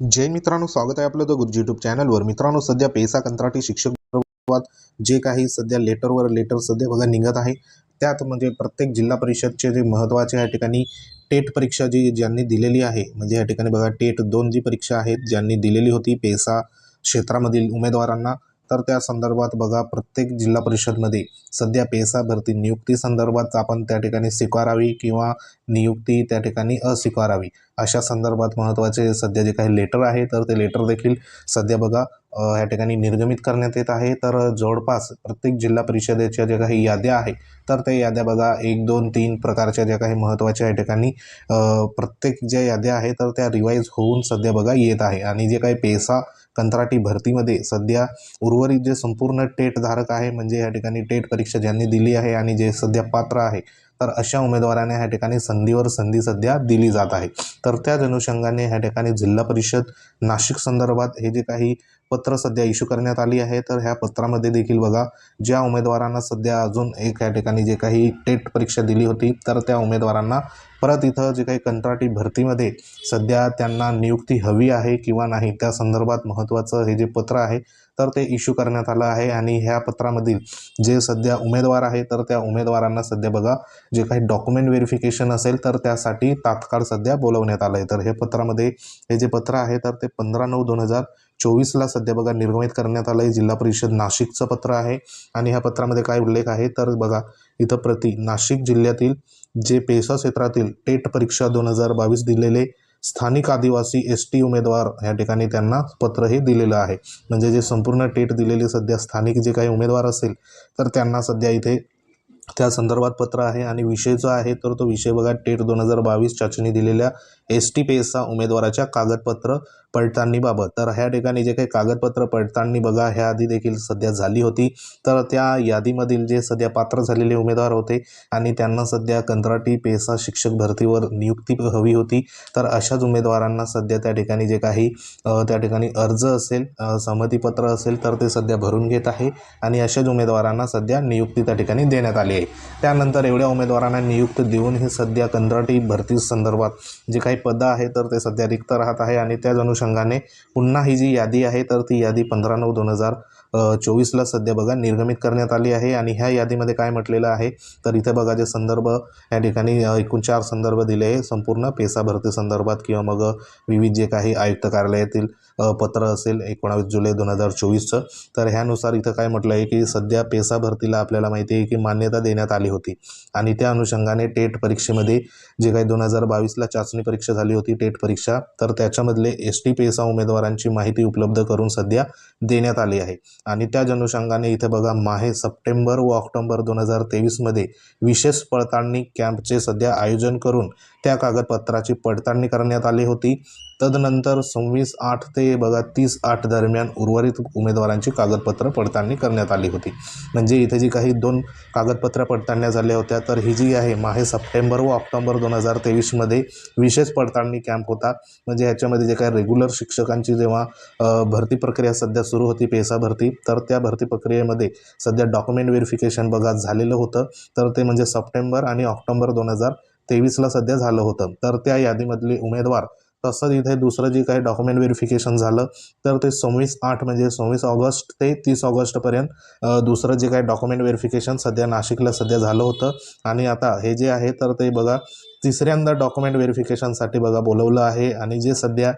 जय मित्रांनो स्वागत आहे आपलं द गुरुजी यूट्यूब चॅनलवर मित्रांनो सध्या पेसा कंत्राटी शिक्षक जे काही सध्या लेटरवर लेटर सध्या बघा निघत आहे. त्यात म्हणजे प्रत्येक जिल्हा परिषदचे जे महत्त्वाचे या ठिकाणी टेट परीक्षा जी ज्यांनी दिलेली आहे म्हणजे या ठिकाणी बघा टेट दोन जी परीक्षा आहेत ज्यांनी दिलेली होती पेसा क्षेत्रामधील उमेदवारांना. तर त्या संदर्भात बघा प्रत्येक जिल्हा परिषदमध्ये सध्या पेसा भरती नियुक्ती संदर्भात आपण त्या ठिकाणी स्वीकारावी किंवा नियुक्ती त्या ठिकाणी अस्वीकारावी? अशा संदर्भात महत्त्वाचे सध्या जे काही लेटर आहे तर ते लेटर देखील सध्या बघा ह्या या ठिकाणी निर्गमित करण्यात येत आहे. तर जवळपास प्रत्येक जिल्हा परिषदेच्या ज्या काही याद्या आहे तर त्या याद्या बघा एक दोन तीन प्रकारच्या ज्या काही महत्त्वाच्या या ठिकाणी प्रत्येक ज्या याद्या आहे तर त्या रिवाईज होऊन सध्या बघा येत आहे. आणि जे काही पेसा कंत्राटी भरतीमध्ये सध्या उर्वरित जे संपूर्ण टेट धारक आहे म्हणजे या ठिकाणी टेट परीक्षा ज्यांनी दिली आहे आणि जे सध्या पात्र आहे तर अशा उमेदवारांना ह्या ठिकाणी संधीवर संधी सध्या दिली जात आहे. तर त्याच अनुषंगाने ह्या ठिकाणी जिल्हा परिषद नाशिक संदर्भात हे जे काही पत्र सध्या इश्यू करण्यात आली आहे. तर ह्या पत्रामध्ये देखील बघा ज्या उमेदवारांना सध्या अजून एक ह्या ठिकाणी जे काही टेट परीक्षा दिली होती तर त्या उमेदवारांना परत इथं जे काही कंत्राटी भरतीमध्ये सध्या त्यांना नियुक्ती हवी आहे किंवा नाही त्या संदर्भात महत्त्वाचं हे जे पत्र आहे तर ते इश्यू करण्यात आलं आहे. आणि ह्या पत्रामधील जे सध्या उमेदवार आहे तर त्या उमेदवारांना सध्या बघा जे काही डॉक्युमेंट व्हेरिफिकेशन असेल तर त्यासाठी तात्काळ सध्या बोलवण्यात आलं आहे तर हे पत्रामध्ये हे जे पत्र आहे तर ते पंधरा नऊ दोन हजार चोवीसला सध्या बघा निर्गमित करण्यात आलं आहे जिल्हा परिषद नाशिकचं पत्र आहे. आणि ह्या पत्रामध्ये काय उल्लेख आहे? तर बघा इथं प्रति नाशिक जिल्ह्यातील जे पेसा क्षेत्रातील टेट परीक्षा दोन हजार बावीस दिलेले स्थानिक आदिवासी एस टी उमेदवार या ठिकाणी त्यांना पत्र हे दिलेलं आहे. म्हणजे जे संपूर्ण टेट दिलेले सध्या स्थानिक जे काही उमेदवार असेल तर त्यांना सध्या इथे त्या संदर्भात पत्र आहे. आणि विषय जो आहे तर तो विषय बघा टेट दोन हजार बावीस चाचणी दिलेल्या एस टी पी एसचा उमेदवाराच्या कागदपत्र पडताळणीबाबत. तर ह्या ठिकाणी जे काही कागदपत्र पडताळणी बघा ह्या आधी देखील सध्या झाली होती. तर त्या यादीमधील जे सध्या पात्र झालेले उमेदवार होते आणि त्यांना सध्या कंत्राटी पेसा शिक्षक भरतीवर नियुक्ती हवी होती. तर अशाच उमेदवारांना सध्या त्या ठिकाणी जे काही त्या ठिकाणी अर्ज असेल संमतीपत्र असेल तर ते सध्या भरून घेत आहे आणि अशाच उमेदवारांना सध्या नियुक्ती त्या ठिकाणी देण्यात आली आहे. त्यानंतर एवढ्या उमेदवारांना नियुक्ती देऊन हे सध्या कंत्राटी भरती संदर्भात जे काही पदं आहे तर ते सध्या रिक्त राहत आहे आणि त्याच अनुषंगाने पुन्हा ही जी यादी आहे तर ती यादी पंधरा नऊ दोन हजार चोवीसला सध्या बघा निर्गमित करण्यात आली आहे. आणि ह्या यादीमध्ये काय म्हटलेलं आहे तर इथे बघा जे संदर्भ या ठिकाणी एकूण चार संदर्भ दिले आहे. संपूर्ण पेसा भरती संदर्भात किंवा मग विविध जे काही आयुक्त कार्यालयातील पत्र असेल एकोणावीस जुलै दोन हजार चोवीसचं. तर ह्यानुसार इथं काय म्हटलं आहे की सध्या पेसा भरतीला आपल्याला माहिती आहे की मान्यता देण्यात आली होती. आणि त्या अनुषंगाने टेट परीक्षेमध्ये जे काही दोन हजार बावीसला चाचणी परीक्षा झाली होती टेट परीक्षा तर त्याच्यामधले एस टी पेसा उमेदवारांची माहिती उपलब्ध करून सध्या देण्यात आली आहे. आणि त्याच अनुषंगाने इथे बघा माहे सप्टेंबर व ऑक्टोबर दोन हजार तेवीसमध्ये विशेष पडताळणी कॅम्पचे सध्या आयोजन करून त्या कागदपत्राची पडताळणी करण्यात आली होती. तदनंतर सव्वीस आठ ते बघा तीस आठ दरम्यान उर्वरित उमेदवारांची कागदपत्र पडताळणी करण्यात आली होती. म्हणजे इथे जी काही दोन कागदपत्र पडताळण्या झाल्या होत्या तर ही जी आहे माहे सप्टेंबर व ऑक्टोबर दोन हजार तेवीसमध्ये विशेष पडताळणी कॅम्प होता. म्हणजे ह्याच्यामध्ये जे काही रेग्युलर शिक्षकांची जेव्हा भरती प्रक्रिया सध्या सुरू होती पेसा भरती तर त्या भरती प्रक्रियेमध्ये सध्या डॉक्युमेंट व्हेरिफिकेशन बघा झालेलं होतं. तर ते म्हणजे सप्टेंबर आणि ऑक्टोबर दोन हजार तेवीसला सध्या झालं होतं. तर त्या यादीमधले उमेदवार तसंच इथे दुसरं जे काही डॉक्युमेंट व्हेरिफिकेशन झालं तर ते सव्वीस आठ म्हणजे सव्वीस ऑगस्ट ते तीस ऑगस्टपर्यंत दुसरं जे काही डॉक्युमेंट व्हेरिफिकेशन सध्या नाशिकला सध्या झालं होतं. आणि आता हे जे आहे तर ते बघा तिसऱ्यांदा डॉक्युमेंट व्हेरिफिकेशनसाठी बघा बोलवलं आहे. आणि जे सध्या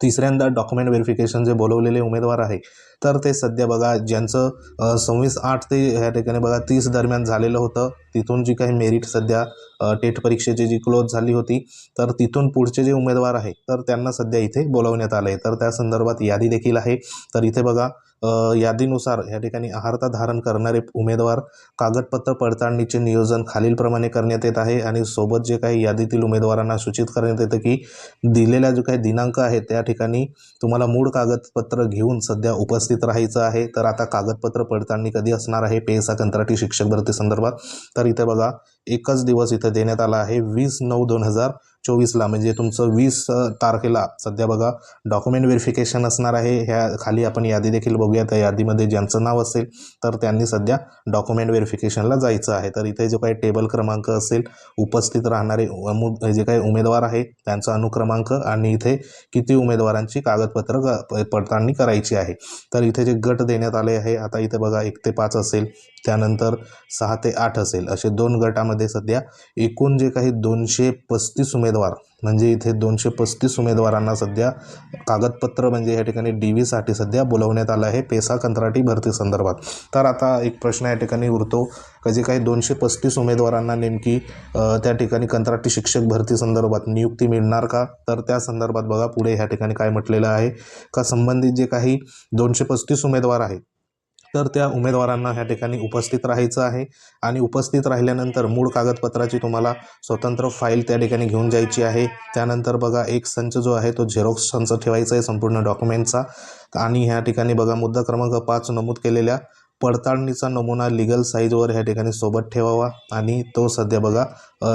तिसऱ्यांदा डॉक्युमेंट व्हेरिफिकेशन जे बोलवलेले उमेदवार आहे तर ते सध्या बघा ज्यांचं सव्वीस आठ ते ह्या ठिकाणी बघा तीस दरम्यान झालेलं होतं तिथून जी काही मेरिट सध्या टेट परीक्षेची जी क्लोज झाली होती तर तिथून पुढचे जे उमेदवार आहे तर त्यांना सध्या इथे बोलवण्यात आलं आहे तर त्या संदर्भात यादी देखील आहे. तर इथे बघा यादीनुसार या ठिकाणी आहारता धारण करणारे उमेदवार कागदपत्र पडताळणीचे नियोजन खालीलप्रमाणे करण्यात येत आहे आणि सोबत जे काही यादीतील उमेदवारांना सूचित करण्यात येतं की दिलेला जो काही दिनांक आहे त्या ठिकाणी तुम्हाला मूळ कागदपत्र घेऊन सध्या उपस्थित राहायचं आहे. तर आता कागदपत्र पडताळणी कधी असणार आहे पेसा कंत्राटी शिक्षक भरती संदर्भात? तर इथे बघा एकच दिवस इथं देण्यात आला आहे वीस नऊ दोन हजार चोवीसला म्हणजे तुमचं वीस तारखेला. सध्या बघा डॉक्युमेंट व्हेरिफिकेशन असणार आहे. ह्या खाली आपण यादी देखील बघूया त्या यादीमध्ये ज्यांचं नाव असेल तर त्यांनी सध्या डॉक्युमेंट व्हेरिफिकेशनला जायचं आहे. तर इथे जो काही टेबल क्रमांक असेल उपस्थित राहणारे जे काही उमेदवार आहे त्यांचा अनुक्रमांक आणि इथे किती उमेदवारांची कागदपत्र प- पडताळणी करायची आहे. तर इथे जे गट देण्यात आले आहे आता इथे बघा एक ते पाच असेल त्यानंतर सहा ते आठ असेल. असे दोन गटामध्ये सध्या एकूण जे काही दोनशे पस्तीस उमेदवार म्हणजे इथे दोनशे पस्तीस उमेदवारांना सध्या कागदपत्र म्हणजे या ठिकाणी डी व्हीसाठी सध्या बोलवण्यात आलं आहे. पेसा कंत्राटी भरती संदर्भात. तर आता एक प्रश्न या ठिकाणी उरतो का जे काही दोनशे पस्तीस उमेदवारांना नेमकी त्या ठिकाणी कंत्राटी शिक्षक भरती संदर्भात नियुक्ती मिळणार का? तर त्या संदर्भात बघा पुढे ह्या ठिकाणी काय म्हटलेलं आहे. का संबंधित जे काही दोनशे पस्तीस उमेदवार आहेत तर त्या उमेदवारांना ह्या ठिकाणी उपस्थित राहायचं आहे. आणि उपस्थित राहिल्यानंतर मूळ कागदपत्राची तुम्हाला स्वतंत्र फाईल त्या ठिकाणी घेऊन जायची आहे. त्यानंतर बघा एक संच जो आहे तो झेरॉक्स संच ठेवायचा आहे संपूर्ण डॉक्युमेंटचा. आणि ह्या ठिकाणी बघा मुद्दा क्रमांक पाच नमूद केलेल्या पडताळणीचा नमुना लिगल साईजवर ह्या ठिकाणी सोबत ठेवावा. आणि तो सध्या बघा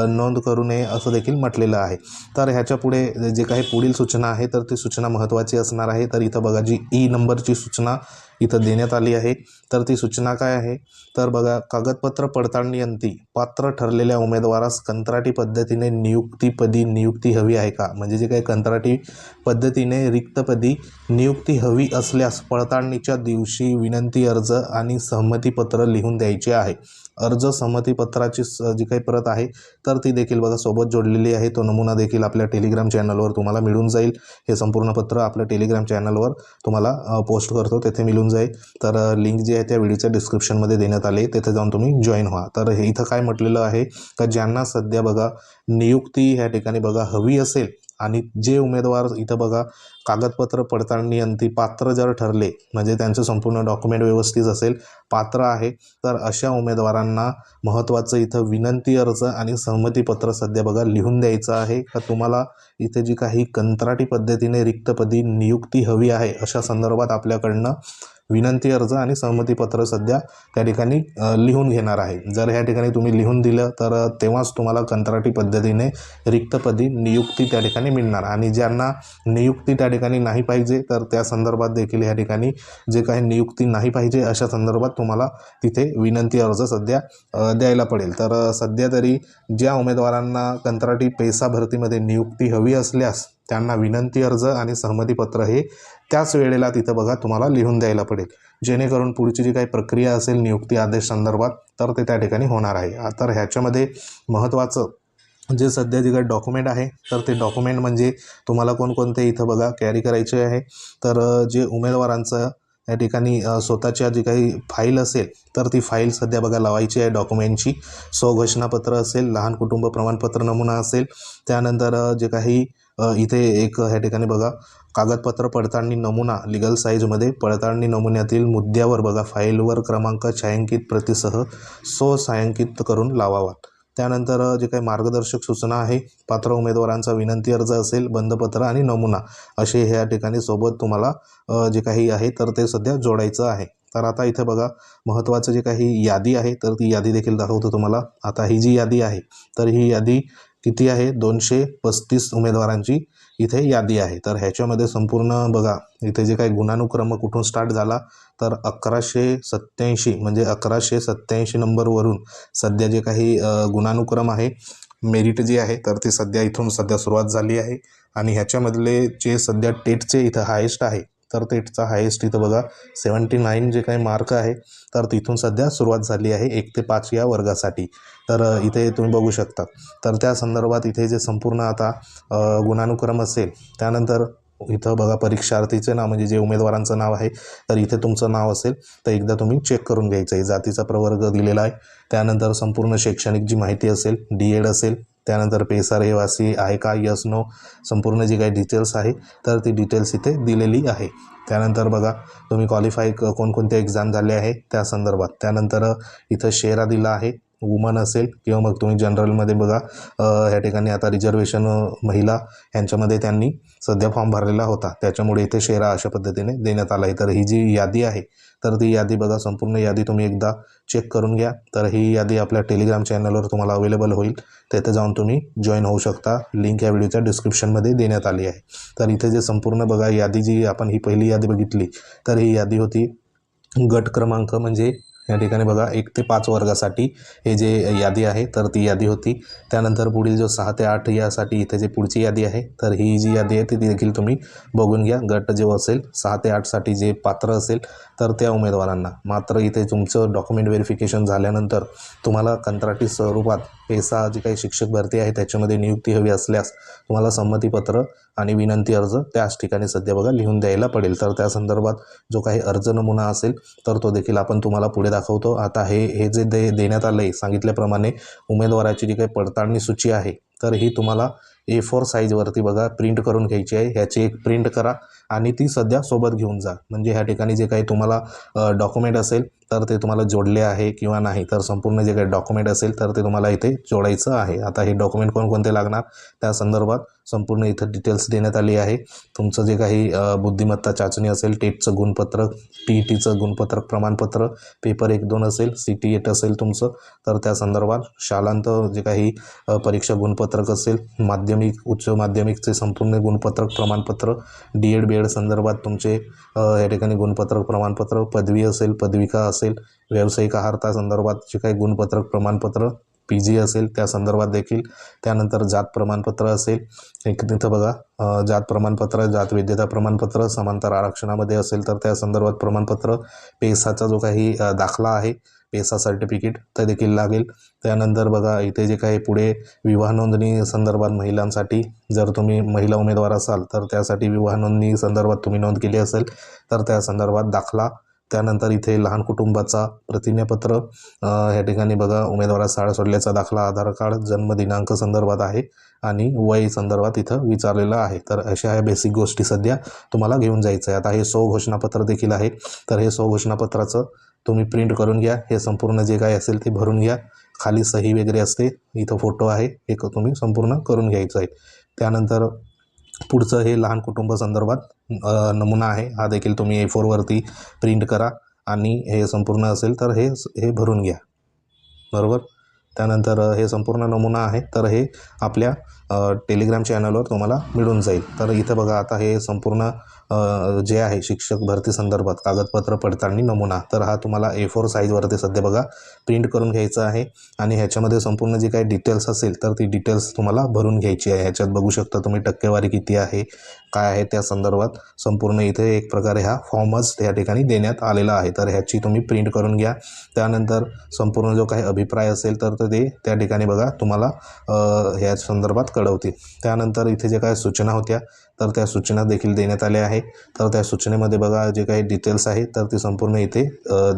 नोंद करू नये असं देखील म्हटलेलं आहे. तर ह्याच्या पुढे जे काही पुढील सूचना आहे तर ती सूचना महत्त्वाची असणार आहे. तर इथं बघा जी e ई नंबरची सूचना इथं देण्यात आली आहे. तर ती सूचना काय आहे? तर बघा कागदपत्र पडताळणीअंती पात्र ठरलेल्या उमेदवारास कंत्राटी पद्धतीने नियुक्तीपदी नियुक्ती हवी आहे का? म्हणजे जे काही कंत्राटी पद्धतीने रिक्तपदी नियुक्ती हवी असल्यास पडताळणीच्या दिवशी विनंती अर्ज आणि सहमतीपत्र लिहून द्यायचे आहे. अर्ज सहमतीपत्राची स- जी काही प्रत आहे तर ती देखील बघा सोबत जोडलेली आहे. तो नमुना देखील आपल्या टेलिग्राम चॅनलवर तुम्हाला मिळून जाईल. हे संपूर्ण पत्र आपल्या टेलिग्राम चॅनलवर तुम्हाला पोस्ट करतो. तेथे मिळून जाईल. तर लिंक जी आहे त्या व्हिडिओच्या डिस्क्रिप्शनमध्ये देण्यात आले. तिथे जाऊन तुम्ही जॉईन व्हा. तर हे इथं काय म्हटलेलं आहे? का ज्यांना सध्या बघा नियुक्ती ह्या ठिकाणी बघा हवी असेल आणि जे उमेदवार इथं बघा कागदपत्र पडताळणी अंती पात्र जर ठरले म्हणजे त्यांचं संपूर्ण डॉक्युमेंट व्यवस्थित असेल पात्र आहे तर अशा उमेदवारांना महत्त्वाचं इथं विनंती अर्ज आणि सहमतीपत्र सध्या बघा लिहून द्यायचं आहे. का तुम्हाला इथे जी काही कंत्राटी पद्धतीने रिक्तपदी नियुक्ती हवी आहे अशा संदर्भात आपल्याकडनं विनंती अर्ज आणि सहमतीपत्र सध्या त्या ठिकाणी लिहून घेणार आहे. जर ह्या ठिकाणी तुम्ही लिहून दिलं तर तेव्हाच तुम्हाला कंत्राटी पद्धतीने रिक्तपदी नियुक्ती त्या ठिकाणी मिळणार. आणि ज्यांना नियुक्ती त्या ठिकाणी नाही पाहिजे तर त्या संदर्भात देखील ह्या ठिकाणी जे काही नियुक्ती नाही पाहिजे अशा संदर्भात तुम्हाला तिथे विनंती अर्ज सध्या द्यायला पडेल. तर सध्या तरी ज्या उमेदवारांना कंत्राटी पैसा भरतीमध्ये नियुक्ती हवी असल्यास त्यांना विनंती अर्ज आणि सहमतीपत्र हे त्याच वेळेला तिथं बघा तुम्हाला लिहून द्यायला पडेल. जेणेकरून पुढची जी काही प्रक्रिया असेल नियुक्ती आदेश संदर्भात तर ते त्या ठिकाणी होणार आहे. तर ह्याच्यामध्ये महत्त्वाचं जे सध्या जे काही डॉक्युमेंट आहे तर ते डॉक्युमेंट म्हणजे तुम्हाला कोणकोणते इथं बघा कॅरी करायचे आहे. तर जे उमेदवारांचं या ठिकाणी स्वतःच्या जी काही फाईल असेल तर ती फाईल सध्या बघा लावायची आहे डॉक्युमेंटची स्वघोषणापत्र असेल लहान कुटुंब प्रमाणपत्र नमुना असेल. त्यानंतर जे काही इथे एक ह्या ठिकाणी बघा. कागदपत्र पडताळणी नमुना लिगल साईजमध्ये पडताळणी नमुन्यातील मुद्द्यावर बघा. फाईलवर क्रमांक छायांकित प्रतीसह स्वछायांकित करून लावावा. त्यानंतर जे काही मार्गदर्शक सूचना आहे पात्र उमेदवारांचा विनंती अर्ज असेल बंधपत्र आणि नमुना असे ह्या ठिकाणी सोबत तुम्हाला जे काही आहे तर ते सध्या जोडायचं आहे. तर आता इथं बघा महत्त्वाचं जे काही यादी आहे तर ती यादी देखील दाखवतो तुम्हाला. आता ही जी यादी आहे तर ही यादी किती आहे? दोनशे पस्तीस उमेदवारांची इथे यादी आहे. तर ह्याच्यामध्ये संपूर्ण बघा इथे जे काही गुणानुक्रम कुठून स्टार्ट झाला तर अकराशे सत्त्याऐंशी म्हणजे अकराशे सत्त्याऐंशी नंबरवरून सध्या जे काही गुणानुक्रम आहे मेरिट जी आहे तर ती सध्या इथून सध्या सुरुवात झाली आहे. आणि ह्याच्यामधले जे सध्या टेटचे इथं हायेस्ट आहे तर तेचा हायेस्ट इथं बघा सेवन्टी नाईन जे काही मार्क आहे तर तिथून सध्या सुरुवात झाली आहे एक ते पाच या वर्गासाठी. तर इथे तुम्ही बघू शकता. तर त्या संदर्भात इथे जे संपूर्ण आता गुणानुक्रम असेल त्यानंतर इथं बघा परीक्षार्थीचे नाव म्हणजे जे उमेदवारांचं नाव आहे तर इथे तुमचं नाव असेल तर एकदा तुम्ही चेक करून घ्यायचं आहे. जातीचा प्रवर्ग दिलेला आहे त्यानंतर संपूर्ण शैक्षणिक जी माहिती असेल डी एड असेल त्यानंतर पेसार हे वासी आहे का यस नो संपूर्ण जी काही डिटेल्स आहे तर ती डिटेल्स इथे दिलेली आहे. त्यानंतर बघा तुम्ही क्वालिफाय कोणकोणत्या कोणकोणते एक्झाम झाले आहे त्या संदर्भात. त्यानंतर इथं शेरा दिला आहे. वुमन असेल किंवा मग तुम्ही जनरलमध्ये बघा ह्या ठिकाणी आता रिझर्वेशन महिला यांच्यामध्ये त्यांनी सध्या फॉर्म भरलेला होता. त्याच्यामुळे इथे शेरा अशा पद्धतीने देण्यात आला आहे. तर ही जी यादी आहे तर ती यादी बघा संपूर्ण यादी तुम्ही एकदा चेक करून घ्या. तर ही यादी आपल्या टेलिग्राम चॅनलवर तुम्हाला अवेलेबल होईल. तेथे जाऊन तुम्ही जॉईन होऊ शकता. लिंक या व्हिडिओच्या डिस्क्रिप्शनमध्ये देण्यात आली आहे. तर इथे जे संपूर्ण बघा यादी जी आपण ही पहिली यादी बघितली तर ही यादी होती गट क्रमांक म्हणजे या ठिकाणी बघा एक ते पाच वर्गासाठी हे जे यादी आहे तर ती यादी होती. त्यानंतर पुढील जो सहा ते आठ यासाठी इथे जे पुढची यादी आहे तर ही जी यादी आहे ती देखील तुम्ही बघून घ्या. गट जो असेल सहा ते आठसाठी जे पात्र असेल तर त्या उमेदवारांना. मात्र इथे तुमचं डॉक्युमेंट व्हेरिफिकेशन झाल्यानंतर तुम्हाला कंत्राटी स्वरूपात पेसा जी काही शिक्षक भरती आहे त्याच्यामध्ये नियुक्ती हवी असल्यास तुम्हाला संमतीपत्र आणि विनंती अर्ज त्याच ठिकाणी सध्या बघा लिहून द्यायला पडेल. तर त्या संदर्भात जो काही अर्ज नमुना असेल तर तो देखील आपण तुम्हाला पुढे दाखवतो. आता हे हे जे दे देण्यात आलं आहे सांगितल्याप्रमाणे उमेदवाराची जी काही पडताळणी सूची आहे तर ही तुम्हाला ए फोर साईजवरती बघा प्रिंट करून घ्यायची आहे. ह्याची एक प्रिंट करा. आणि ती सध्या सोबत घेऊन जा. म्हणजे ह्या ठिकाणी जे काही तुम्हाला डॉक्युमेंट असेल तर ते तुम्हाला जोडले आहे किंवा नाही तर संपूर्ण जे काही डॉक्युमेंट असेल तर ते तुम्हाला इथे जोडायचं आहे. आता हे डॉक्युमेंट कोणकोणते लागणार? त्या संदर्भात संपूर्ण इथं डिटेल्स देण्यात आली आहे. तुमचं जे काही बुद्धिमत्ता चाचणी असेल टेटचं गुणपत्रक टी ई टीचं गुणपत्रक प्रमाणपत्र पेपर एक दोन असेल सी टी एट असेल तुमचं तर त्या संदर्भात शालांत जे काही परीक्षा गुणपत्रक असेल माध्यमिक उच्च माध्यमिकचे संपूर्ण गुणपत्रक प्रमाणपत्र डी एड बी खेळ संदर्भात तुमचे या ठिकाणी गुणपत्रक प्रमाणपत्र पदवी असेल पदविका असेल व्यावसायिक आहारता संदर्भात जे काही गुणपत्रक प्रमाणपत्र पी जी असेल त्या संदर्भात देखील. त्यानंतर जात प्रमाणपत्र असेल. एक तिथं बघा जात प्रमाणपत्र जात विद्यता प्रमाणपत्र समांतर आरक्षणामध्ये असेल तर त्या संदर्भात प्रमाणपत्र. पेसाचा जो काही दाखला आहे पेसा सर्टिफिकेट ते देखील लागेल. त्यानंतर बघा इथे जे काही पुढे विवाह नोंदणी संदर्भात महिलांसाठी जर तुम्ही महिला उमेदवार असाल तर त्यासाठी विवाह नोंदणी संदर्भात तुम्ही नोंद केली असेल तर त्या संदर्भात दाखला त्यानंतर इथे लहान कुटुंबाचा प्रतिज्ञापत्र ह्या या ठिकाणी बघा उमेदवारात शाळा सोडल्याचा दाखला आधार कार्ड जन्मदिनांक संदर्भात आहे आणि वय संदर्भात इथं विचारलेलं आहे. तर अशा ह्या बेसिक गोष्टी सध्या तुम्हाला घेऊन जायचं आहे आता हे सौ घोषणापत्र देखील आहे. तर हे सौ घोषणापत्राचं तुम्ही प्रिंट करून घ्या. हे संपूर्ण जे काही असेल ते भरून घ्या. खाली सही वगैरे असते. इथं फोटो आहे. हे क- तुम्ही संपूर्ण करून घ्यायचं आहे त्यानंतर पुढचं हे लहान कुटुंब संदर्भात नमुना आहे. हा देखील तुम्ही ए फोरवरती प्रिंट करा आणि हे संपूर्ण असेल तर हे हे भरून घ्या. बरोबर? त्यानंतर हे संपूर्ण नमुना आहे. तर हे आपल्या टेलिग्राम चॅनलवर तुम्हाला मिळून जाईल. तर इथं बघा आता हे संपूर्ण जे आहे शिक्षक भरती संदर्भात कागदपत्र पडताळणी नमुना तर हा तुम्हाला ए फोर साईजवरती सध्या बघा प्रिंट करून घ्यायचा आहे. आणि ह्याच्यामध्ये संपूर्ण जी काही डिटेल्स असेल तर ती डिटेल्स तुम्हाला भरून घ्यायची आहे. ह्याच्यात बघू शकता तुम्ही टक्केवारी किती आहे काय आहे त्या संदर्भात संपूर्ण इथे एक प्रकारे हा फॉर्मच त्या ठिकाणी देण्यात आलेला आहे. तर ह्याची तुम्ही प्रिंट करून घ्या. त्यानंतर संपूर्ण जो काही अभिप्राय असेल तर ते त्या ठिकाणी बघा तुम्हाला ह्या संदर्भात कळवतील. त्यानंतर इथे जे काय सूचना होत्या तर त्या सूचना देखील देण्यात आल्या आहे तर त्या सूचनेमध्ये बघा जे काही डिटेल्स आहे तर ती संपूर्ण इथे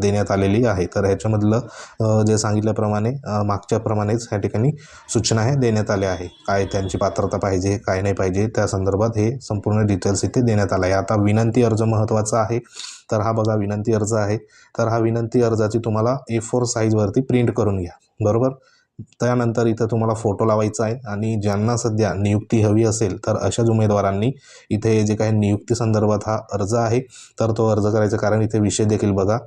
देण्यात आलेली आहे. तर ह्याच्यामधलं जे सांगितल्याप्रमाणे मागच्याप्रमाणेच ह्या ठिकाणी सूचना हे देण्यात आल्या आहे. काय त्यांची पात्रता पाहिजे काय नाही पाहिजे त्या संदर्भात हे संपूर्ण डिटेल्स इथे देण्यात आला आहे आता विनंती अर्ज महत्त्वाचा आहे. तर हा बघा विनंती अर्ज आहे. तर हा विनंती अर्जाची तुम्हाला ए फोर साईजवरती प्रिंट करून घ्या. बरोबर? त्यानंतर इथं तुम्हाला फोटो लावायचा आहे आणि ज्यांना सध्या नियुक्ती हवी असेल तर अशाच उमेदवारांनी इथे जे काही नियुक्ती संदर्भात हा अर्ज आहे तर तो अर्ज करायचा कारण इथे विषय देखील बघा.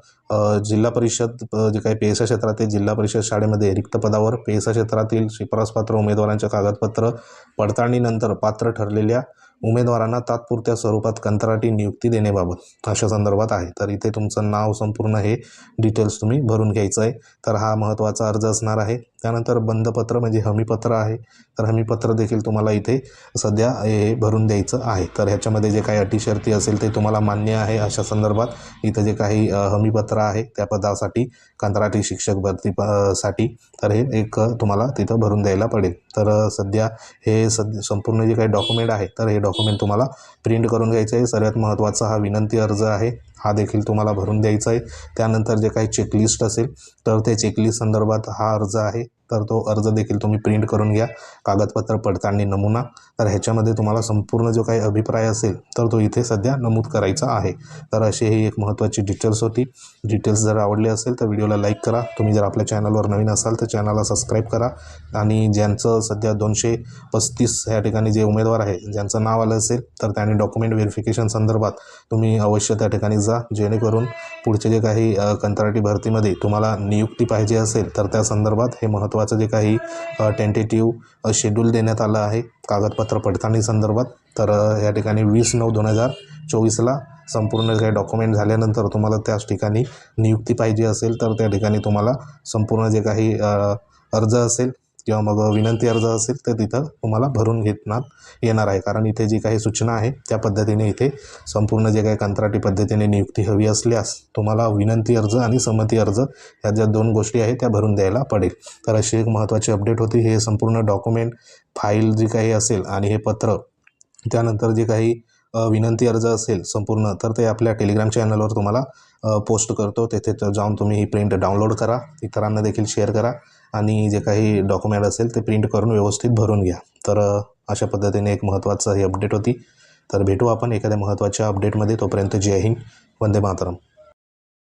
जिल्हा परिषद जे काही पेसा क्षेत्रातील जिल्हा परिषद शाळेमध्ये रिक्त पदावर पेसा क्षेत्रातील शिफारसपात्र उमेदवारांचे कागदपत्र पडताळणीनंतर पात्र ठरलेल्या उमेदवारांना तात्पुरत्या स्वरूपात कंत्राटी नियुक्ती देण्याबाबत अशा संदर्भात आहे. तर इथे तुमचं नाव संपूर्ण हे डिटेल्स तुम्ही भरून घ्यायचं आहे तर हा महत्त्वाचा अर्ज असणार आहे. त्यानंतर बंधपत्र म्हणजे हमीपत्र आहे. तर हमीपत्र देखील तुम्हाला इथे सध्या हे भरून द्यायचं आहे. तर ह्याच्यामध्ये जे काही अटी शर्ती असेल ते तुम्हाला मान्य आहे अशा संदर्भात इथं जे काही हमीपत्र आहे त्या पदासाठी कंत्राटी शिक्षक भरती प- साठी तर हे एक तुम्हाला तिथं भरून द्यायला पडेल. तर सध्या हे सध्या संपूर्ण जे काही डॉक्युमेंट आहे तर हे डॉक्युमेंट तुम्हाला प्रिंट करून घ्यायचं आहे. सर्वात महत्त्वाचा हा विनंती अर्ज आहे. हा देखील तुम्हाला भरून द्यायचा आहे. त्यानंतर जे काही चेकलिस्ट असेल तर ते चेकलिस्ट संदर्भात हा अर्ज आहे. तर तो अर्ज देखील तुम्ही प्रिंट करून घ्या. कागदपत्र पडताळणी नमुना. तर ह्याच्यामध्ये तुम्हाला संपूर्ण जो काही अभिप्राय असेल तर तो इथे सध्या नमूद करायचा आहे. तर अशी ही एक महत्त्वाची डिटेल्स होती. डिटेल्स जर आवडले असेल तर व्हिडिओला लाईक करा. तुम्ही जर आपल्या चॅनलवर नवीन असाल तर चॅनलला सबस्क्राईब करा. आणि ज्यांचं सध्या दोनशे पस्तीस ह्या ठिकाणी जे उमेदवार आहे ज्यांचं नाव आलं असेल तर त्याने डॉक्युमेंट व्हेरिफिकेशन संदर्भात तुम्ही अवश्य त्या ठिकाणी जा. जेणेकरून पुढचे जे काही कंत्राटी भरतीमध्ये तुम्हाला नियुक्ती पाहिजे असेल तर त्या संदर्भात हे महत्त्वाचं जे काही टेंटेटिव्ह शेड्यूल देण्यात आलं आहे कागदपत्र पडताळणी संदर्भात. तर या ठिकाणी वीस नऊ दोन हजार चोवीसला संपूर्ण काही डॉक्युमेंट झाल्यानंतर तुम्हाला त्याच ठिकाणी नियुक्ती पाहिजे असेल तर त्या ठिकाणी तुम्हाला संपूर्ण जे काही अर्ज असेल किंवा मग विनंती अर्ज असेल तर तिथं तुम्हाला भरून घेण्यात येणार आहे. कारण इथे जी काही सूचना आहे त्या पद्धतीने इथे संपूर्ण जे काही कंत्राटी पद्धतीने नियुक्ती हवी असल्यास तुम्हाला विनंती अर्ज आणि संमती अर्ज ह्या ज्या दोन गोष्टी आहेत त्या भरून द्यायला पडेल. तर अशी एक महत्त्वाची अपडेट होती. हे संपूर्ण डॉक्युमेंट फाईल जी काही असेल आणि हे पत्र त्यानंतर जे काही विनंती अर्ज असेल संपूर्ण तर ते आपल्या टेलिग्राम चॅनलवर तुम्हाला पोस्ट करतो. तेथे जाऊन तुम्ही ही प्रिंट डाउनलोड करा. इतरांना देखील शेअर करा. आणि जे काही डॉक्युमेंट असेल ते प्रिंट करून व्यवस्थित भरून घ्या. तर अशा पद्धतीने एक महत्त्वाचं ही अपडेट होती. तर भेटू आपण एखाद्या महत्त्वाच्या अपडेटमध्ये तोपर्यंत जय हिंद. वंदे मातरम.